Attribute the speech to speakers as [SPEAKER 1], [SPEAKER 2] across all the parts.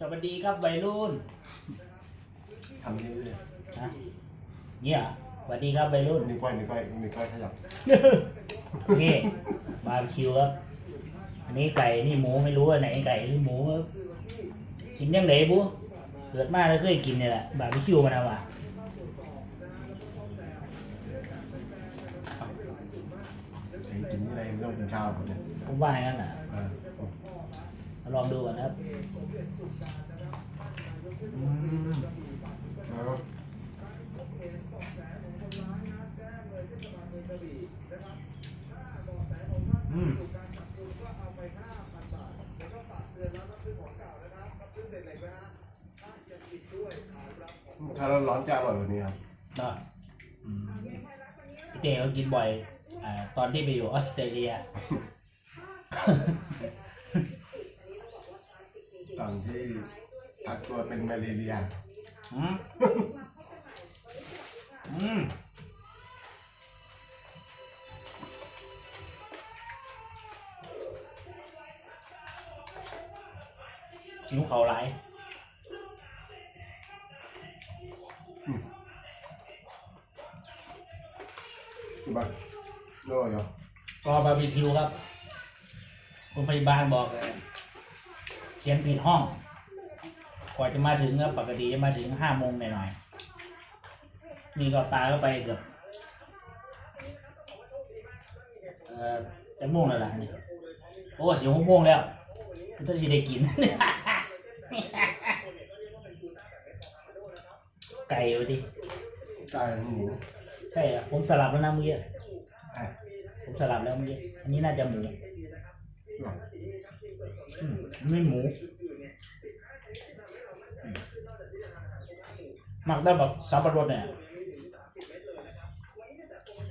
[SPEAKER 1] สวัสดีครับวัยรุ่น
[SPEAKER 2] ทำนี้เลย
[SPEAKER 1] นะเนี่ยเหรอสวัสดีครับวัยรุ่น
[SPEAKER 2] นิ้วก้อยนิ้วก้อยนิ้วก้อยขยับ
[SPEAKER 1] นี่บาร์บีคิวครับอันนี้ไก่นี่หมูไม่รู้ว่าไหนไก่หรือหมูครับกินยังไงบุเกิดมาแล้วเคยกินเนี่ยแหละบาร์บีคิวมันเอาว่ะ
[SPEAKER 2] ไอ้กินอะไรไม่ต้องกินข้าวเนี่ย
[SPEAKER 1] ผมว่าอย่างนั้นอะ
[SPEAKER 2] เออ
[SPEAKER 1] ลองดูก่อนนะครับ
[SPEAKER 2] อืมแล้ว
[SPEAKER 1] อืม
[SPEAKER 2] ถ้าเราร้อนจะอร่อยกว่านี้ครับ
[SPEAKER 1] เนาะอืมพี่เต้เขากินบ่อยอ่าตอนที่ไปอยู่ออสเตรเลีย
[SPEAKER 2] ตอนที่พักตัวเป็นมาเลเรีย
[SPEAKER 1] อืม หิวเขาหลาย
[SPEAKER 2] อืมคือบ้านโน่ยเหรอ
[SPEAKER 1] ก็บาร์บีคิวครับคุณพยาบาลบอกเลยเขียนผิดห้อง กว่าจะมาถึงครับปกติจะมาถึงห้าโมงหน่อยๆนี่ก็ตายก็ไปเกือบเอ่อจะโม่วงแล้วล่ะนี่โอ้เสียงหกโมงแล้วถ้าสิได้กิน ไก่อยู่ดิ
[SPEAKER 2] ไก่หมู
[SPEAKER 1] ใช่อะผมสลับแล้วนะเมื่อกี้
[SPEAKER 2] อะ
[SPEAKER 1] ผมสลับแล้วเมื่อกี้อันนี้น่าจะหมู
[SPEAKER 2] หรอ
[SPEAKER 1] อืมไม่หมูหมักได้แบบสับปะรดเนี่ย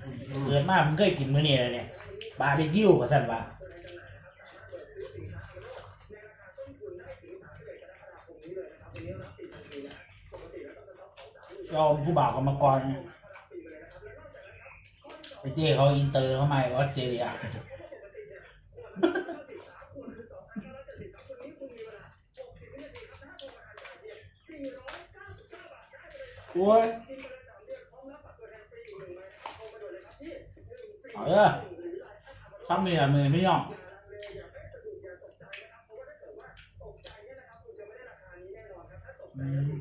[SPEAKER 2] อืม
[SPEAKER 1] เกิดมามันเคยกินมื้อนี้เลยเนี่ยบาร์บีคิวกับสันว่า เราผู้บ่าวกรรมกรเนี่ยไปเจ้เขาอินเตอร์เข้ามาออสเตรเลียโอ้ยเอาเด้อทำนี่ละมือไม่ยอมอืม